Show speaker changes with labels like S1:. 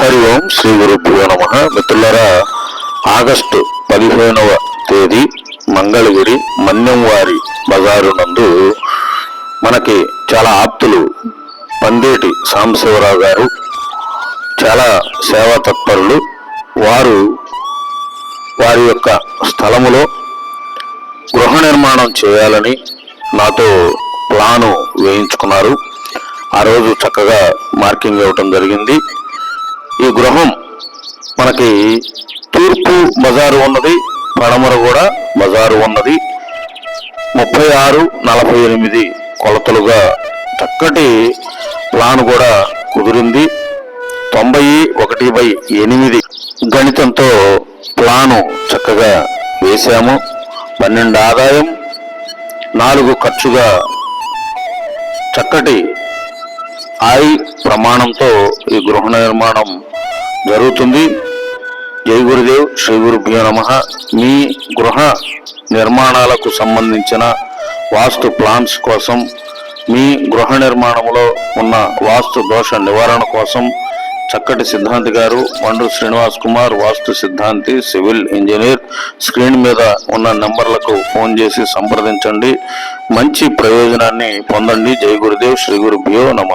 S1: హరి ఓం శ్రీ గురుభ్యో నమ. మిత్రులరా ఆగస్టు పదిహేనవ తేదీ మంగళగిరి మన్యంవారి బజారు నందు మనకి చాలా ఆప్తులు పందేటి సాంబశివరావు గారు చాలా సేవా తత్పరులు. వారు వారి యొక్క స్థలములో గృహ నిర్మాణం చేయాలని నాతో ప్లాను వేయించుకున్నారు. ఆ రోజు చక్కగా మార్కింగ్ ఇవ్వటం జరిగింది. మనకి తూర్పు బజారు ఉన్నది పడమర కూడా బజారు ఉన్నది. ముప్పై ఆరు నలభై ఎనిమిది కొలతలుగా చక్కటి ప్లాన్ కూడా కుదిరింది. తొంభై ఒకటి బై ఎనిమిది గణితంతో ప్లాను చక్కగా వేశాము. పన్నెండు ఆదాయం నాలుగు ఖర్చుగా చక్కటి ఆయ్ ప్రమాణంతో ఈ గృహ నిర్మాణం జరుగుతుంది. జై గురుదేవ్ శ్రీ గురుభ్యో నమ. మీ గృహ నిర్మాణాలకు సంబంధించిన వాస్తు ప్లాన్స్ కోసం మీ గృహ నిర్మాణంలో ఉన్న వాస్తు దోష నివారణ కోసం చక్కటి సిద్ధాంతి గారు మండు శ్రీనివాస్ కుమార్ వాస్తు సిద్ధాంతి సివిల్ ఇంజనీర్ స్క్రీన్ మీద ఉన్న నెంబర్లకు ఫోన్ చేసి సంప్రదించండి. మంచి ప్రయోజనాన్ని పొందండి జై గురుదేవ్ శ్రీ గురుభ్యో నమ.